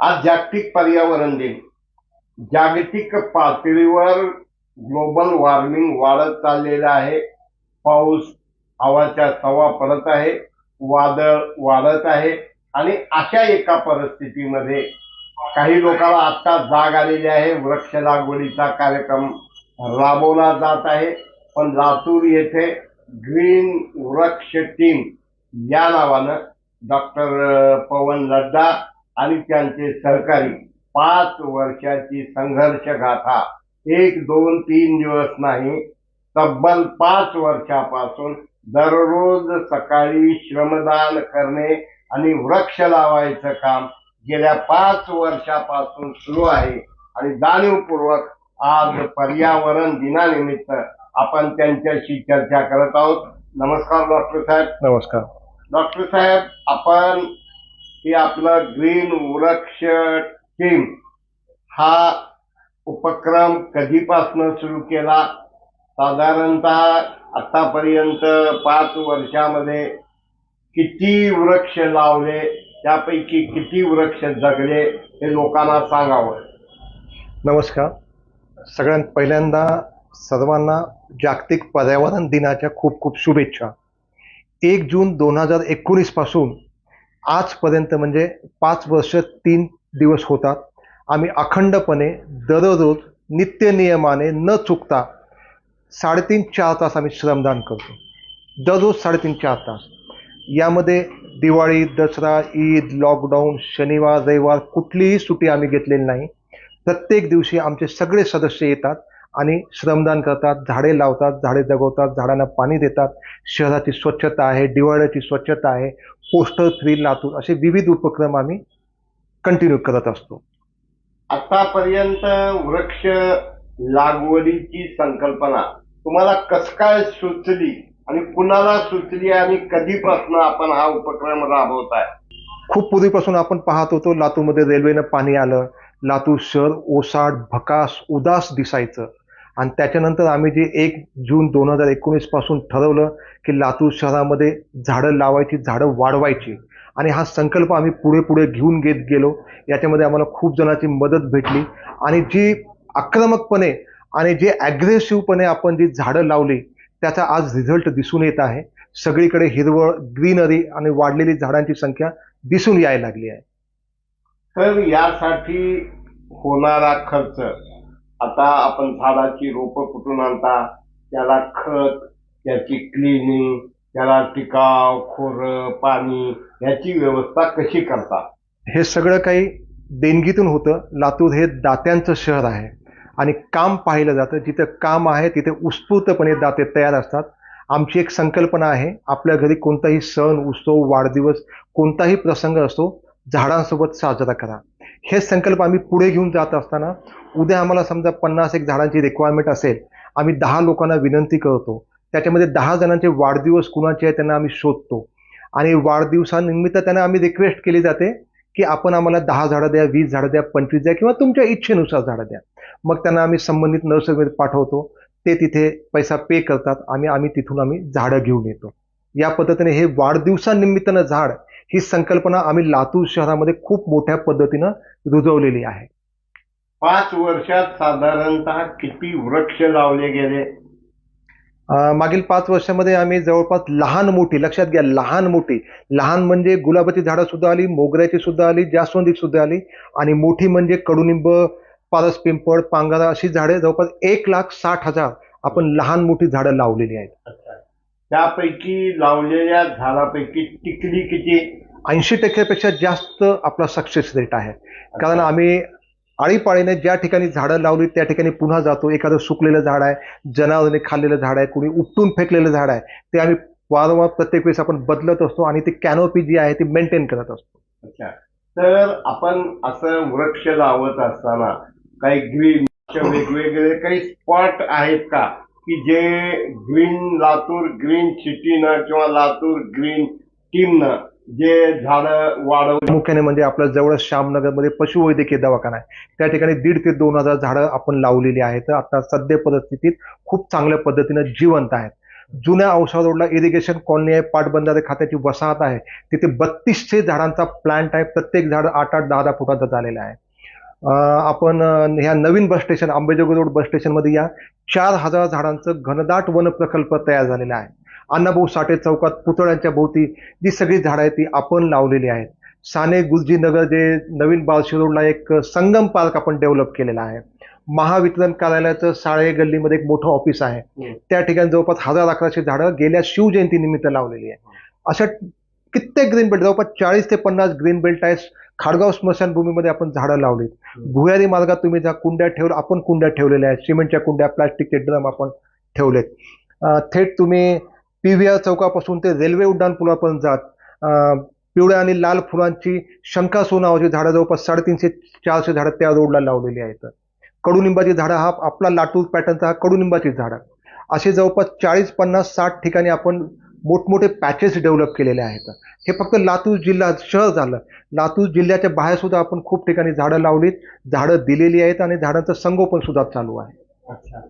आज जागतिक पर्यावरण दिन. जागतिक पातळीवर ग्लोबल वॉर्मिंग वाढत चाललेलं आहे. पाऊस हवाच्या सवा पडत आहे. वादळ वाढत आहे. आणि अशा एका परिस्थितीमध्ये काही लोकांना आत्ता जाग आलेली आहे. वृक्ष लागवडीचा कार्यक्रम राबवला जात आहे. पण लातूर येथे ग्रीन वृक्ष टीम या नावानं डॉक्टर पवन लड्डा आणि त्यांचे सहकारी पाच वर्षाची संघर्ष गाथा एक दोन तीन दिवस नाही तब्बल पाच वर्षापासून दररोज सकाळी श्रमदान करणे आणि वृक्ष लावायचं काम गेल्या पाच वर्षापासून सुरू आहे. आणि जाणीवपूर्वक आज पर्यावरण दिनानिमित्त आपण त्यांच्याशी चर्चा करत आहोत. नमस्कार डॉक्टर साहेब. नमस्कार. डॉक्टर साहेब आपण की आपलं ग्रीन वृक्ष टीम हा उपक्रम कधीपासून सुरू केला? साधारणतः आतापर्यंत पाच वर्षामध्ये किती वृक्ष लावले? त्यापैकी किती वृक्ष जगले? हे लोकांना सांगावं. नमस्कार. सगळ्यात पहिल्यांदा सर्वांना जागतिक पर्यावरण दिनाच्या खूप खूप शुभेच्छा. एक जून दोन हजार एकोणीसपासून आजपर्यंत म्हणजे पाच वर्ष तीन दिवस होतात. आम्ही अखंडपणे दररोज नित्यनियमाने न चुकता साडेतीन चार तास आम्ही श्रमदान करतो. दररोज साडेतीन चार तास. यामध्ये दिवाळी दसरा ईद लॉकडाऊन शनिवार रविवार कुठलीही सुट्टी आम्ही घेतलेली नाही. प्रत्येक दिवशी आमचे सगळे सदस्य येतात. आणि श्रमदान करतात झाडे लावतात झाडे जगवतात झाडांना पाणी देतात. शहराची स्वच्छता आहे दिवाळीची स्वच्छता आहे पोस्टर फ्री लातूर असे विविध उपक्रम आम्ही कंटिन्यू करत असतो. आतापर्यंत वृक्ष लागवडीची संकल्पना तुम्हाला कस काय सुचली आणि कुणाला सुचली आणि कधीपासून आपण हा उपक्रम राबवताय? खूप पूर्वीपासून आपण पाहत होतो लातूरमध्ये रेल्वेनं पाणी आलं लातूर शहर ओसाड भकास उदास दिसायचं. आणि त्याच्यानंतर आम्ही जे एक जून दोन हजार एकोणीसपासून ठरवलं की लातूर शहरामध्ये झाडं लावायची झाडं वाढवायची. आणि हा संकल्प आम्ही पुढे पुढे घेऊन घेत गेलो. याच्यामध्ये आम्हाला खूप जणांची मदत भेटली. आणि जी आक्रमकपणे आणि जे ॲग्रेसिव्हपणे आपण जी झाडं लावली त्याचा आज रिझल्ट दिसून येत आहे. सगळीकडे हिरवळ ग्रीनरी आणि वाढलेली झाडांची संख्या दिसून यायला लागली आहे. तर यासाठी होणारा खर्च आता आपण झाडाची रोपं कुठून आणता? त्याला खत त्याची क्लिनिंग त्याला टिकाव खोर पाणी याची व्यवस्था कशी करता? हे सगळं काही देणगीतून होतं. लातूर हे दात्यांचं शहर आहे. आणि काम पाहिलं जातं. जिथं काम आहे तिथे उत्स्फूर्तपणे दाते तयार असतात. आमची एक संकल्पना आहे. आपल्या घरी कोणताही सण उत्सव वाढदिवस कोणताही प्रसंग असतो झाडांसोबत साजरा करा. हे संकल्प आम्ही पुढे घेऊन जात असताना उद्या आम्हाला समजा पन्नास एक झाडांची रिक्वायरमेंट असेल आम्ही दहा लोकांना विनंती करतो. त्याच्यामध्ये दहा जणांचे वाढदिवस कुणाचे आहे त्यांना आम्ही शोधतो. आणि वाढदिवसानिमित्त त्यांना आम्ही रिक्वेस्ट केली जाते की आपण आम्हाला दहा झाडं द्या वीस झाडं द्या पंचवीस द्या किंवा तुमच्या इच्छेनुसार झाडं द्या. मग त्यांना आम्ही संबंधित नर्सरीमध्ये पाठवतो. ते तिथे पैसा पे करतात. आणि आम्ही तिथून आम्ही झाडं घेऊन येतो. या पद्धतीने हे वाढदिवसानिमित्तानं झाड ही संकल्पना आम्ही लातूर शहरामध्ये खूप मोठ्या पद्धतीनं रुजवलेली आहे. पाच वर्षात साधारणतः किती वृक्ष लावले गेले? मागील पाच वर्षामध्ये आम्ही जवळपास लहान मोठी लक्षात घ्या लहान मोठी लहान म्हणजे गुलाबाची झाडं सुद्धा आली मोगऱ्याची सुद्धा आली जास्वंदी सुद्धा आली आणि मोठी म्हणजे कडुनिंब पारस पिंपळ पांगारा अशी झाडे जवळपास एक लाख साठ हजार आपण लहान मोठी झाडं लावलेली आहेत. त्यापैकी लावलेल्या झाडापैकी टिकली किती? ऐंशी टक्क्यापेक्षा जास्त आपला सक्सेस रेट आहे. कारण आम्ही आळीपाळीने ज्या ठिकाणी झाडं लावली त्या ठिकाणी पुन्हा जातो. एखादं सुकलेलं झाड आहे जनावरांनी खाल्लेलं झाड आहे कुणी उपटून फेकलेलं झाड आहे ते आम्ही वारंवार प्रत्येक वेळेस आपण बदलत असतो आणि ती कॅनोपी जी आहे ती मेंटेन करत असतो. अच्छा. तर आपण असं वृक्ष लावत असताना काही ग्रीन वेगवेगळे काही स्पॉट आहेत का? की जे ग्रीन लातूर ग्रीन सिटीनं किंवा लातूर ग्रीन टीमनं जे झाडं वाढव मुख्याने म्हणजे आपल्या जवळ श्यामनगरमध्ये पशुवैद्यकीय दवाखाना आहे. त्या ठिकाणी दीड ते दोन हजार झाडं आपण लावलेली आहेत. आता सध्या परिस्थितीत खूप चांगल्या पद्धतीनं जिवंत आहेत. जुन्या औषध रोडला इरिगेशन कॉलनी आहे पाटबंधारे खात्याची वसाहत आहे. तिथे बत्तीसशे झाडांचा प्लांट आहे. प्रत्येक झाड आठ आठ दहा दहा फुटांचा झालेला आहे. आपण ह्या नवीन bus station Ambejogai road bus स्टेशनमध्ये या चार हजार झाडांचं घनदाट वन प्रकल्प तयार झालेला आहे. अण्णाभाऊ साठे चौकात पुतळ्यांच्या भोवती जी सगळी झाडं आहेत ती आपण लावलेली आहेत. साने गुरुजी नगर जे नवीन बालशी रोडला एक संगम पार्क आपण डेव्हलप केलेला आहे. महावितरण कार्यालयाचं साळे गल्लीमध्ये एक मोठं ऑफिस आहे. त्या ठिकाणी जवळपास हजार अकराशे झाडं गेल्या शिवजयंती निमित्त लावलेली आहे. अशा कित्येक ग्रीन बेल्ट जवळपास चाळीस ते पन्नास ग्रीन बेल्ट आहे खाडगाव स्मशानभूमीमध्ये आपण झाडं लावलीत. भुयारी मार्गात तुम्ही ज्या कुंड्या ठेवलं आपण कुंड्या ठेवलेल्या आहेत. सिमेंटच्या कुंड्या प्लास्टिकचे ड्रम आपण ठेवलेत. थेट तुम्ही पी व्ही आर चौकापासून ते रेल्वे उड्डाणपुलापर्यंत जात पिवळ्या आणि लाल फुलांची शंका नावाची झाडं जवळपास साडेतीनशे चारशे झाडं त्या रोडला लावलेली आहेत. कडुनिंबाची झाडं हा आपला लाटूर पॅटर्नचा हा कडुनिंबाची झाडं. असे जवळपास चाळीस पन्नास साठ ठिकाणी आपण मोठमोठे पॅचेस डेव्हलप केलेले आहेत. हे फक्त लातूर जिल्हा शहर झालं. लातूर जिल्ह्याच्या बाहेर सुद्धा आपण खूप ठिकाणी झाडं लावलीत. झाडं दिलेली आहेत आणि झाडांचं संगोपन सुद्धा चालू आहे. अच्छा.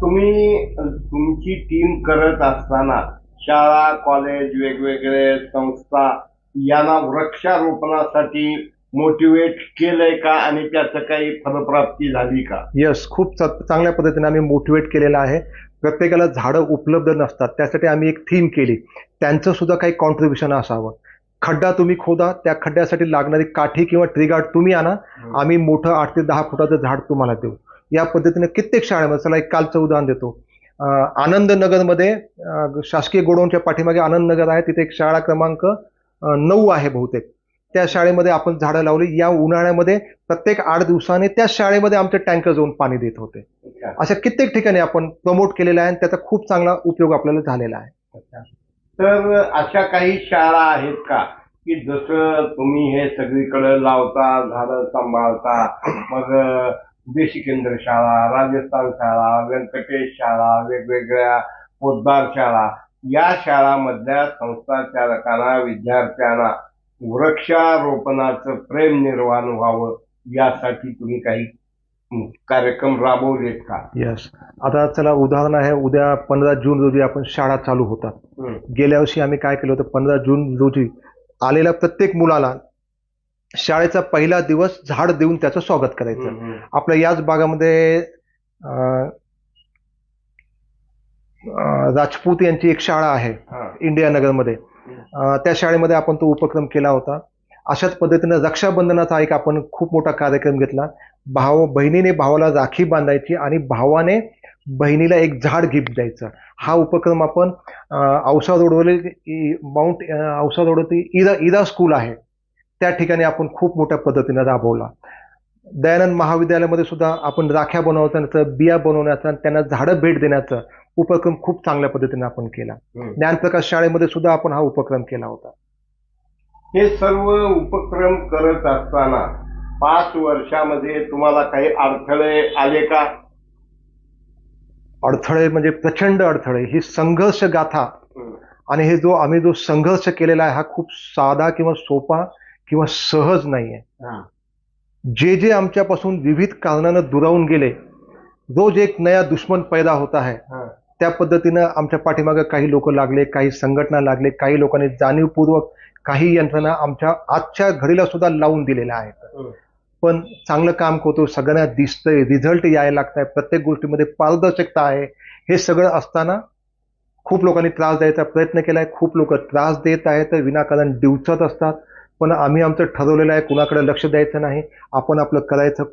तुम्ही तुमची टीम करत असताना शाळा कॉलेज वेगवेगळे संस्था यांना वृक्षारोपणासाठी मोटिवेट केलंय का आणि त्याचं काही फलप्राप्ती झाली का? यस खूप चा- चांगल्या पद्धतीने आम्ही मोटिवेट केलेलं आहे. प्रत्येकाला झाडं उपलब्ध नसतात त्यासाठी आम्ही एक थीम केली. त्यांचं सुद्धा काही कॉन्ट्रीब्युशन असावं. खड्डा तुम्ही खोदा त्या खड्ड्यासाठी लागणारी काठी किंवा ट्रिगार्ड तुम्ही आणा. आम्ही मोठं आठ ते दहा फुटाचं झाड तुम्हाला देऊ. या पद्धतीने कित्येक शाळेमध्ये चला एक कालचं उदाहरण देतो. अं, आनंद नगरमध्ये अं, शासकीय गोडाऊनच्या पाठीमागे आनंद नगर आहे. तिथे एक शाळा क्रमांक अं, नऊ आहे बहुतेक. त्या शाळेमध्ये आपण झाडं लावली. या उन्हाळ्यामध्ये प्रत्येक आठ दिवसाने त्या शाळेमध्ये आमचे टँकर जाऊन पाणी देत होते. अशा कित्येक ठिकाणी आपण प्रमोट केलेलं आहे आणि त्याचा खूप चांगला उपयोग आपल्याला झालेला आहे. तर अशा काही शाळा आहेत का? की जसं तुम्ही हे सगळीकडे लावता झाडं सांभाळता मग देशी केंद्र शाळा राजस्थान शाळा व्यंकटेश शाळा वेगवेगळ्या पोद्दार शाळा या शाळामधल्या संस्था चालकांना विद्यार्थ्यांना वृक्षारोपणाचं प्रेम निर्माण व्हावं यासाठी तुम्ही काही कार्यक्रम राबवलेत का? यस आता चला उदाहरण आहे उद्या पंधरा जून रोजी आपण शाळा चालू होतात. गेल्या वर्षी आम्ही काय केलं होतं पंधरा जून रोजी आलेल्या प्रत्येक मुलाला शाळेचा पहिला दिवस झाड देऊन त्याचं स्वागत करायचं. आपल्या याच भागामध्ये राजपूत यांची एक शाळा आहे. इंडिया नगरमध्ये. त्या शाळेमध्ये आपण तो उपक्रम केला होता. अशाच पद्धतीनं रक्षाबंधनाचा एक आपण खूप मोठा कार्यक्रम घेतला. भाव बहिणीने भावाला राखी बांधायची आणि भावाने बहिणीला एक झाड गिफ्ट द्यायचं. हा उपक्रम आपण औसा रोडवरील माउंट औसा रोडवरती इरा इरा स्कूल आहे. त्या ठिकाणी आपण खूप मोठ्या पद्धतीनं राबवला. दयानंद महाविद्यालयामध्ये सुद्धा आपण राख्या बनवण्याचं बिया बनवण्याचं आणि त्यांना झाडं भेट देण्याचं उपक्रम खूप चांगल्या पद्धतीने आपण केला. ज्ञानप्रकाश शाळेमध्ये सुद्धा आपण हा उपक्रम केला होता हे सर्व उपक्रम करत असताना पाच वर्षामध्ये तुम्हाला काही अडथळे आले का अडथळे म्हणजे प्रचंड अडथळे ही संघर्ष गाथा आणि हे जो आम्ही जो संघर्ष केलेला आहे हा खूप साधा किंवा सोपा किंवा सहज नाही आहे हा. जे जे आमच्यापासून विविध कारणानं दुरावून गेले रोज एक नया दुश्मन पैदा होता हा. त्या पद्धतीनं आमच्या पाठीमागे काही लोक लागले काही संघटना लागले काही लोकांनी जाणीवपूर्वक काही यंत्रणा आमच्या आजच्या घडीला सुद्धा लावून दिलेल्या आहेत. हं. पण चांगलं काम करतो सगळ्यांना दिसतंय रिझल्ट यायला लागत आहे प्रत्येक गोष्टीमध्ये पारदर्शकता आहे. हे सगळं असताना खूप लोकांनी त्रास द्यायचा प्रयत्न केलाय खूप लोक त्रास देत आहेत विनाकारण डिवचत असतात. पण आम्ही आमचं ठरवलेलं आहे कुणाकडे लक्ष द्यायचं नाही आपण आपलं करायचं.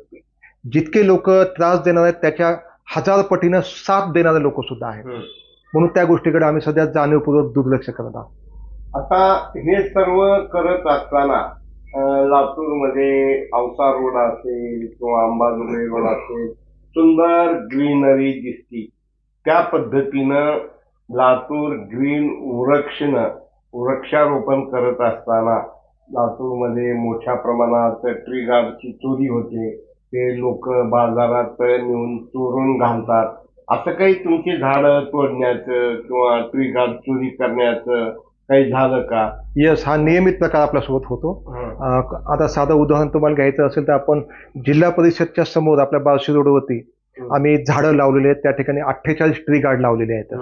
जितके लोक त्रास देणार आहेत त्याच्या हजार पटीनं साथ देणारे लोक सुद्धा आहेत. म्हणून त्या गोष्टीकडे आम्ही सध्या जाणीवपूर्वक दुर्लक्ष करत आहोत. आता हे सर्व करत असताना लातूरमध्ये औसा रोड असेल किंवा अंबाजोगाई रोड असेल सुंदर ग्रीनरी दिसती. त्या पद्धतीनं लातूर ग्रीन वृक्षनं वृक्षारोपण करत असताना लातूरमध्ये मोठ्या प्रमाणात ट्री गार्डची चोरी होते. ते लोक बाजारात नेऊन चोरून घालतात. असं काही तुमची झाडं तोडण्याचं किंवा ट्री गार्ड चोरी करण्याचं काही झालं का? यस हा नियमित प्रकार आपल्यासोबत होतो. आता साधं उदाहरण तुम्हाला घ्यायचं असेल तर आपण जिल्हा परिषदच्या समोर आपल्या बार्शी रोडवरती आम्ही झाडं लावलेली आहेत. त्या ठिकाणी अठ्ठेचाळीस ट्री गार्ड लावलेले आहेत.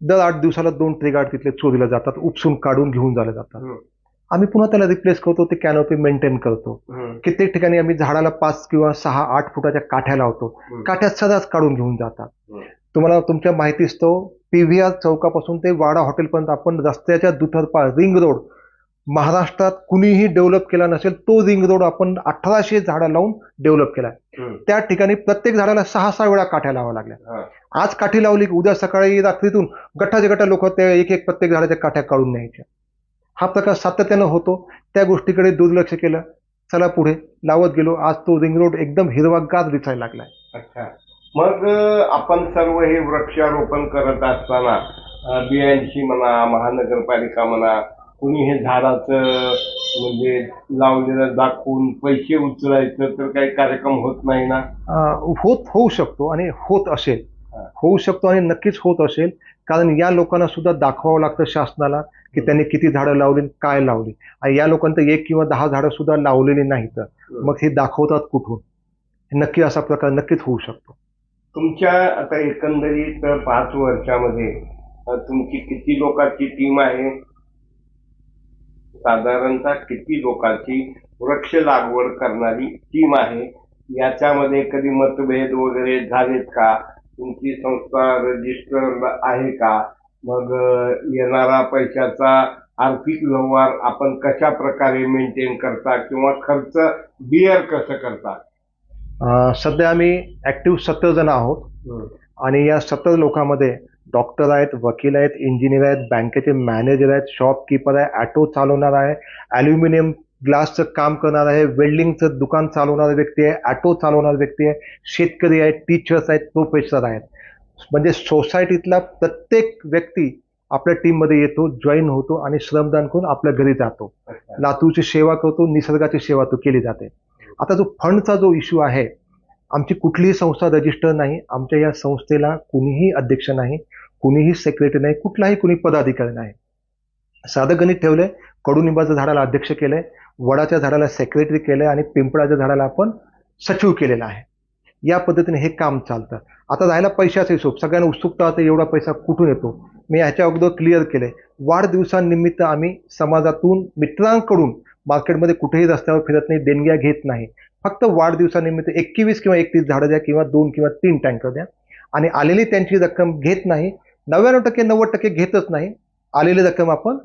दर आठ दिवसाला दोन ट्रेगार्ड तिथले चोरीला जातात. उपसून काढून घेऊन झाले जातात. आम्ही पुन्हा त्याला रिप्लेस करतो ते कॅनोपी मेंटेन करतो. कित्येक ठिकाणी आम्ही झाडाला पाच किंवा सहा आठ फुटाच्या काठ्या लावतो. काठ्या सदाच काढून घेऊन जातात. तुम्हाला तुमच्या माहितीच तो पीव्हीआर चौकापासून ते वाडा हॉटेलपर्यंत आपण रस्त्याच्या दुतर्फा रिंग रोड महाराष्ट्रात कुणीही डेव्हलप केला नसेल तो रिंग रोड आपण अठराशे झाडं लावून डेव्हलप केलाय हम्म. त्या ठिकाणी प्रत्येक झाडाला सहा सहा वेळा काठ्या लावा लागल्या. आज काठी लावली की उद्या सकाळी रात्रीतून गठ्ठाचे गठ्ठा लोक त्या एक एक प्रत्येक झाडाच्या काठ्या काढून न्यायच्या हा प्रकार सातत्यानं होतो. त्या गोष्टीकडे दुर्लक्ष केलं. चला पुढे. लावत गेलो. आज तो रिंग रोड एकदम हिरवागार दिसायला लागलाय. अच्छा. मग आपण सर्व हे वृक्षारोपण करत असताना अ, बियांशी म्हणा महानगरपालिका म्हणा कुणी हे झाडाचं म्हणजे लावलेलं दाखवून पैसे उचलायचं तर काही कार्यक्रम होत नाही ना? होत होऊ शकतो आणि होत असेल. होऊ शकतो आणि नक्कीच होत असेल. कारण या लोकांना सुद्धा दाखवावं लागतं शासनाला की त्यांनी किती झाडं लावली काय लावली. आणि या लोकांनी तर एक किंवा दहा झाडं सुद्धा लावलेली नाहीत. मग हे दाखवतात कुठून? नक्की असा प्रकार नक्कीच होऊ शकतो. तुमच्या आता एकंदरीत पाच वर्षामध्ये तुमची किती लोकांची टीम आहे? साधारणतः किती लोकांची वृक्ष लागवड करणारी टीम आहे? याच्यामध्ये कधी मतभेद वगैरे झालेत का? तुमची संस्था रजिस्टर आहे का? मग येणारा पैशाचा आर्थिक व्यवहार आपण कशा प्रकारे मेंटेन करता किंवा खर्च बिअर कसं करता? सध्या आम्ही ऍक्टिव्ह सत्तर जण आहोत आणि या सत्तर लोकांमध्ये डॉक्टर आहेत वकील आहेत इंजिनियर आहेत बँकेचे मॅनेजर आहेत शॉपकीपर आहे ॲटो चालवणार आहे ॲल्युमिनियम ग्लासचं काम करणार आहे वेल्डिंगचं दुकान चालवणारा व्यक्ती आहे ॲटो चालवणारा व्यक्ती आहे शेतकरी आहेत टीचर्स आहेत प्रोफेसर आहेत. म्हणजे सोसायटीतला प्रत्येक व्यक्ती आपल्या टीममध्ये येतो जॉईन होतो आणि श्रमदान करून आपल्या घरी जातो. लातूरची सेवा करतो निसर्गाची सेवा तो केली जाते. आता जो फंडचा जो इश्यू आहे आमची कुठलीही संस्था रजिस्टर नाही आमच्या या संस्थेला कुणीही अध्यक्ष नाही कुणीही सेक्रेटरी नाही कुठलाही कुणी पदाधिकारी नाही. साधं गणित ठेवलंय कडुनिंबाच्या झाडाला अध्यक्ष केलंय वडाच्या झाडाला सेक्रेटरी केलं आहे आणि पिंपळाच्या झाडाला आपण सचिव केलेला आहे. या पद्धतीने हे काम चालतं. आता जायला पैशाचा हिशोब. सगळ्यांना उत्सुकता होते एवढा पैसा कुठून येतो? मी ह्याच्या अगोदर क्लिअर केले वाढदिवसानिमित्त आम्ही समाजातून मित्रांकडून मार्केटमध्ये कुठेही रस्त्यावर फिरत नाही देणग्या घेत नाही. फक्त वाढदिवसानिमित्त एकवीस किंवा एकतीस झाडं द्या किंवा दोन किंवा तीन टँकर द्या. आणि आलेली त्यांची रक्कम घेत नाही. नव्याण्णव टक्के नव्वद टक्के घेतच नाही. आलेली रक्कम आपण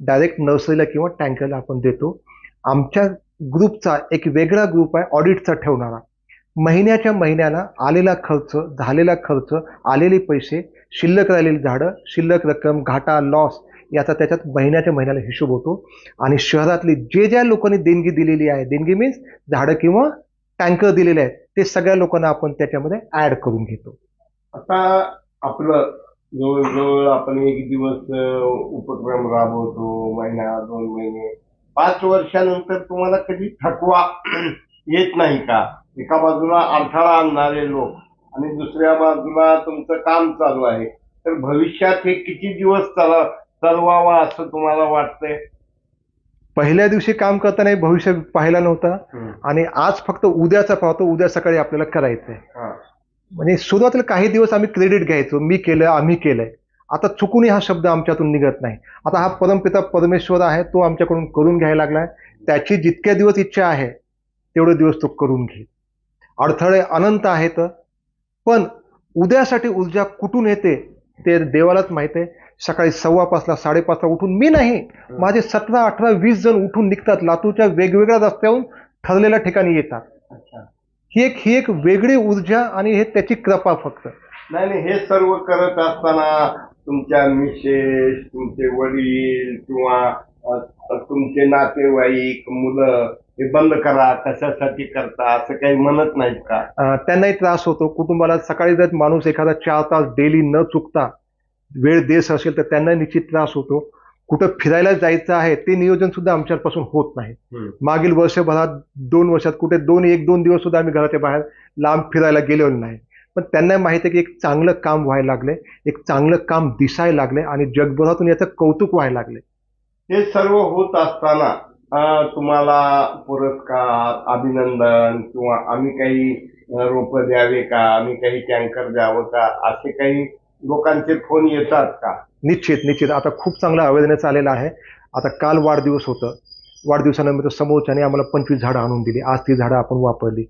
डायरेक्ट नर्सरीला किंवा टँकरला आपण देतो. आमच्या ग्रुपचा एक वेगळा ग्रुप आहे ऑडिटचा ठेवणारा. महिन्याच्या महिन्याला आलेला खर्च झालेला खर्च आलेले पैसे शिल्लक राहिलेली झाडं शिल्लक रक्कम घाटा लॉस याचा त्याच्यात महिन्याच्या महिन्याला हिशोब होतो. आणि शहरातली जे ज्या लोकांनी देणगी दिलेली आहे देणगी मीन्स झाडं किंवा टँकर दिलेले आहेत ते सगळ्या लोकांना आपण त्याच्यामध्ये ऍड करून घेतो. आता आपलं जवळजवळ आपण एक दिवस उपक्रम राबवतो महिना दोन महिने. पाच वर्षानंतर तुम्हाला कधी थकवा येत नाही का? एका बाजूला अडथळा आणणारे लोक आणि दुसऱ्या बाजूला तुमचं काम चालू आहे. तर भविष्यात हे किती दिवस चाल चालवावा असं तुम्हाला वाटतंय? पहिल्या दिवशी काम करताना भविष्य पाहिला नव्हतं. आणि आज फक्त उद्याचा पाहतो उद्या सकाळी आपल्याला करायचंय. म्हणजे सुरुवातीला काही दिवस आम्ही क्रेडिट घ्यायचो मी केलं आम्ही केलंय. आता चुकूनही हा शब्द आमच्यातून निघत नाही. आता हा परमपिता परमेश्वर आहे तो आमच्याकडून करून घ्यायला लागलाय. त्याची जितक्या दिवस इच्छा आहे तेवढे दिवस तो करून घेईल. अडथळे अनंत आहेत पण उद्यासाठी ऊर्जा कुठून येते ते देवालाच माहीत आहे. सकाळी सव्वा पाचला साडेपाचला उठून मी नाही माझे सतरा अठरा वीस जण उठून निघतात. लातूरच्या वेगवेगळ्या रस्त्याहून ठरलेल्या ठिकाणी येतात. ही एक ही एक वेगळी ऊर्जा आणि हे त्याची कृपा फक्त. नाही नाही हे सर्व करत असताना तुमच्या मिसेस तुमचे वडील किंवा तुमचे नातेवाईक मुलं हे बंद करा कशासाठी करता असं काही म्हणत नाहीत का? त्यांनाही त्रास होतो. कुटुंबाला सकाळी जर माणूस एखादा चार तास डेली न चुकता वेळ देश असेल तर त्यांना निश्चित त्रास होतो. कुठं फिरायला जायचं आहे ते नियोजन सुद्धा आमच्यापासून होत नाही. मागील वर्षभरात दोन वर्षात कुठे दोन एक दोन दिवस सुद्धा आम्ही घराच्या बाहेर लांब फिरायला गेलेलो नाही. पण त्यांना माहिती आहे की एक चांगलं काम व्हायला लागले एक चांगलं काम दिसायला लागले आणि जगभरातून याचं कौतुक व्हायला लागले. हे सर्व होत असताना तुम्हाला पुरस्कार अभिनंदन किंवा आम्ही काही रोप द्यावे का आम्ही काही टँकर द्यावं का असे काही लोकांचे फोन येतात का? निश्चित निश्चित. आता खूप चांगला अवेअरनेस आलेला आहे. आता काल वाढदिवस होतं. वाढदिवसानिमित्त समोरच्याने आम्हाला पंचवीस झाडं आणून दिली. आज ती झाडं आपण वापरली.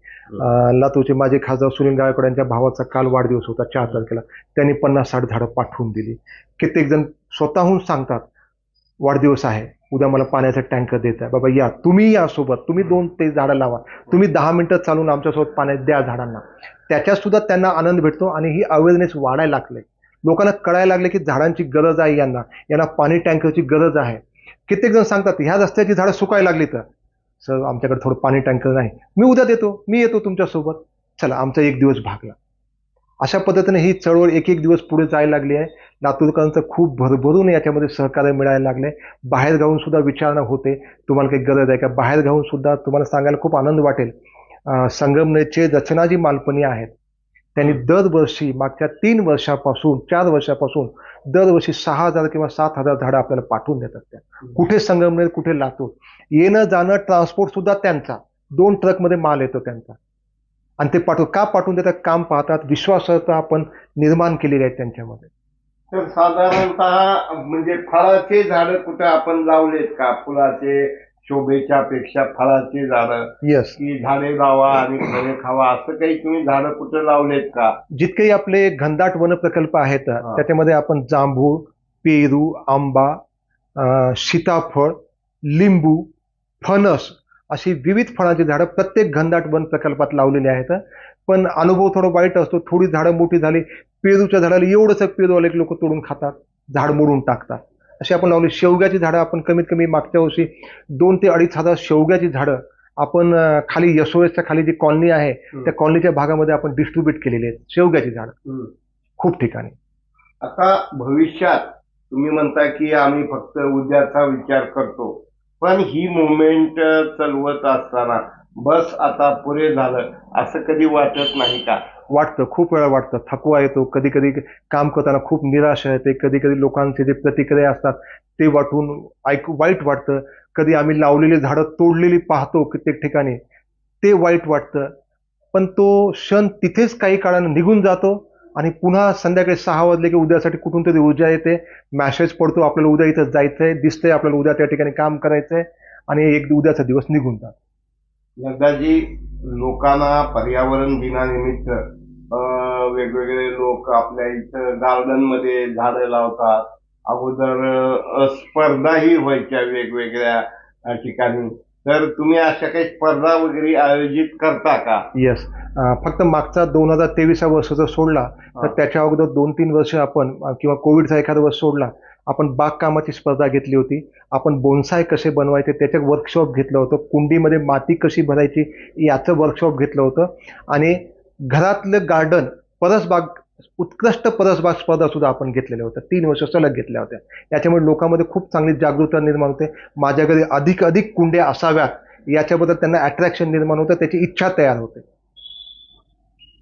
लातूरचे माझे खासदार सुनील गायकवाड यांच्या भावाचा काल वाढदिवस होता चार तारखेला. त्यांनी पन्नास साठ झाडं पाठवून दिली. कित्येक जण स्वतःहून सांगतात वाढदिवस आहे उद्या मला पाण्याचा टँकर देत आहे बाबा या तुम्ही या सोबत तुम्ही दोन ते झाडं लावा. तुम्ही दहा मिनिटं चालून आमच्यासोबत पाण्यात द्या झाडांना. त्याच्यात सुद्धा त्यांना आनंद भेटतो आणि ही अवेअरनेस वाढायला लागले लोकांना कळायला लागले की झाडांची गरज आहे यांना. यांना पाणी टँकरची गरज आहे. कित्येक जण सांगतात ह्या रस्त्याची झाडं सुकायला लागली तर. सर आमच्याकडे थोडं पाणी टँकर नाही. मी उद्या देतो मी येतो तुमच्यासोबत. चला आमचा एक दिवस भागला. अशा पद्धतीने ही चळवळ एक एक दिवस पुढे जायला लागली आहे. लातूरकरांचं खूप भरभरून याच्यामध्ये सहकार्य मिळायला लागले. बाहेर गावून सुद्धा विचारणा होते. तुम्हाला काही गरज आहे का? बाहेर गावून सुद्धा तुम्हाला सांगायला खूप आनंद वाटेल. अं, संगमनेरचे रचनाजी मालपणी आहेत. त्यांनी दरवर्षी मागच्या तीन वर्षापासून चार वर्षापासून दरवर्षी सहा हजार किंवा सात हजार झाडं आपल्याला पाठवून देतात त्या. कुठे संगमनेर कुठे लातूर. येणं जाणं ट्रान्सपोर्ट सुद्धा त्यांचा. दोन ट्रकमध्ये माल येतो त्यांचा. आणि ते पाठव का पाठवून देतात? काम पाहतात. विश्वासार्हता आपण निर्माण केलेली आहे त्यांच्यामध्ये. तर साधारणतः म्हणजे फळाचे झाडं कुठे आपण लावलेत का? फुलाचे शोभेच्या पेक्षा फळाचे झाडं येस की झाडे लावा आणि फळे खावा असं काही तुम्ही झाडं कुठे लावलेत का? जितकेही आपले घनदाट वन प्रकल्प आहेत त्याच्यामध्ये आपण जांभूळ पेरू आंबा अं, सीताफळ लिंबू फणस अशी विविध फळांची झाडं प्रत्येक घनदाट वन प्रकल्पात लावलेली आहेत. पण अनुभव थोडा वाईट असतो. थोडी झाडं मोठी झाली पेरूच्या झाडाला एवढंच पेरूवाले लोक तोडून खातात झाड मोडून टाकतात. अशी आपण लावली. शेवग्याची झाडं आपण कमीत कमी मागच्या वर्षी दोन ते अडीच हजार शेवग्याची झाडं आपण खाली यशोवेसच्या खाली जी कॉलनी आहे त्या कॉलनीच्या भागामध्ये आपण डिस्ट्रीब्यूट केलेली आहेत शेवग्याची झाडं. खूप ठिकाणी. आता भविष्यात तुम्ही म्हणता की आम्ही फक्त उद्याचा विचार करतो पण ही मुवमेंट चालवत असताना बस आता पुरे झालं असं कधी वाटत नाही का? वाटतं खूप वेळा वाटतं. थकवा येतो कधी कधी काम करताना खूप निराशा येते कधी कधी लोकांचे जे प्रतिक्रिया असतात ते वाटून ऐकू वाईट वाटतं. कधी आम्ही लावलेली झाडं तोडलेली पाहतो कित्येक ठिकाणी ते वाईट वाटतं. पण तो क्षण तिथेच काही काळानं निघून जातो आणि पुन्हा संध्याकाळी सहा वाजले की उद्यासाठी कुठून तरी ऊर्जा येते. मॅसेज पडतो आपल्याला उद्या इथं जायचंय दिसतंय आपल्याला उद्या त्या ठिकाणी काम करायचंय आणि एक उद्याचा दिवस निघून जातो. दादाजी लोकांना पर्यावरण दिनानिमित्त वेगवेगळे लोक आपल्या इथं गार्डनमध्ये झाडं लावतात. अगोदर स्पर्धाही व्हायच्या वेगवेगळ्या ठिकाणी. तर तुम्ही अशा काही स्पर्धा वगैरे आयोजित करता का? येस फक्त मागचा दोन हजार तेवीस वर्ष जर सोडला तर. त्याच्या अगोदर दोन तीन वर्ष आपण किंवा कोविडचा एखादा वर्ष सोडला आपण बागकामाची स्पर्धा घेतली होती. आपण बोन्साय कसे बनवायचे त्याचं वर्कशॉप घेतलं होतं. कुंडीमध्ये माती कशी भरायची याचं वर्कशॉप घेतलं होतं. आणि घरातलं गार्डन परसबाग उत्कृष्ट परसबाग स्पर्धा सुद्धा आपण घेतलेल्या होत्या. तीन वर्ष सलग घेतल्या होत्या. याच्यामुळे लोकांमध्ये खूप चांगली जागरूकता निर्माण होते. माझ्या घरी अधिक अधिक कुंड्या असाव्यात. याच्याबद्दल त्यांना अट्रॅक्शन निर्माण होतं. त्याची इच्छा तयार होते.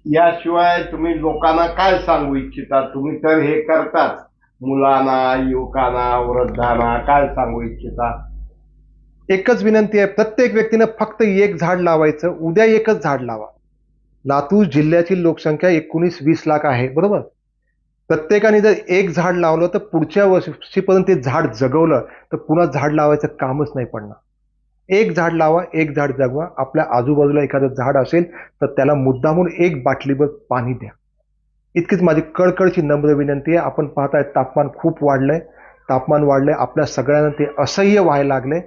याशिवाय तुम्ही लोकांना काय सांगू इच्छिता? तुम्ही तर हे करताच. मुलांना युवकांना वृद्धांना काय सांगू इच्छिता? एकच विनंती आहे. प्रत्येक व्यक्तीनं फक्त एक झाड लावायचं. उद्या एकच झाड लावा. लातूर जिल्ह्याची लोकसंख्या एकोणीस वीस लाख आहे बरोबर? प्रत्येकाने जर एक झाड लावलं तर पुढच्या वर्षीपर्यंत ते झाड जगवलं तर पुन्हा झाड लावायचं कामच नाही पडणार. एक झाड लावा एक झाड जगवा. आपल्या आजूबाजूला एखादं झाड असेल तर त्याला मुद्दामून एक बाटलीभर पाणी द्या. इतकीच माझी कळकळची नम्र विनंती आहे. आपण पाहताय तापमान खूप वाढलंय. तापमान वाढलंय. आपल्या सगळ्यांना ते असह्य व्हायला लागले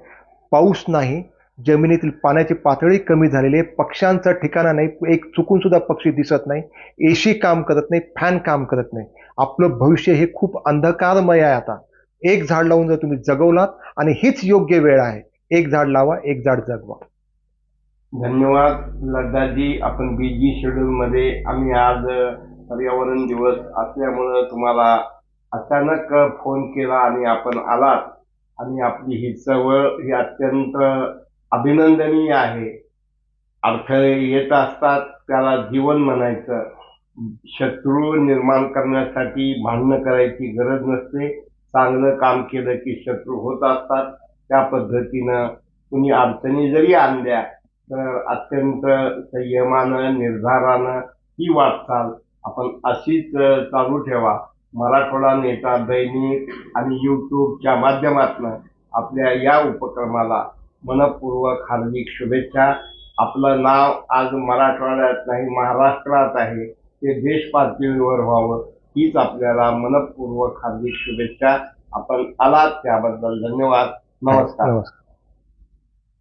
पाऊस नाही. जमिनीतील पाण्याची पातळी कमी झालेली आहे पक्ष्यांचं ठिकाणा नाही एक चुकून सुद्धा पक्षी दिसत नाही एसी काम करत नाही फॅन काम करत नाही. आपलं भविष्य हे खूप अंधकारमय आहे आता. एक झाड लावून जर तुम्ही जगवलात आणि हीच योग्य वेळ आहे एक झाड लावा एक झाड जगवा. धन्यवाद लड्डाजी आपण बीजी शेड्यूल मध्ये आम्ही आज पर्यावरण दिवस असल्यामुळं तुम्हाला अचानक फोन केला आणि आपण आलात. आणि आपली ही चवळ ही अत्यंत अभिनंदनीय आहे. अडथळे येत असतात त्याला जीवन म्हणायचं. शत्रू निर्माण करण्यासाठी भांडणं करायची गरज नसते. चांगलं काम केलं की शत्रू होत असतात. त्या पद्धतीनं कुणी अडचणी जरी आणल्या तर अत्यंत संयमानं निर्धारानं ही वाटचाल आपण अशीच चालू ठेवा. मराठवाडा नेता दैनिक आणि युट्यूबच्या माध्यमातून आपल्या या उपक्रमाला मनपूर्वक हार्दिक शुभेच्छा. आपलं नाव आज मराठवाड्यात नाही महाराष्ट्रात आहे. ते देश पातळीवर व्हावं हीच आपल्याला मनपूर्वक हार्दिक शुभेच्छा. आपण आलात त्याबद्दल धन्यवाद. नमस्कार. नमस्कार.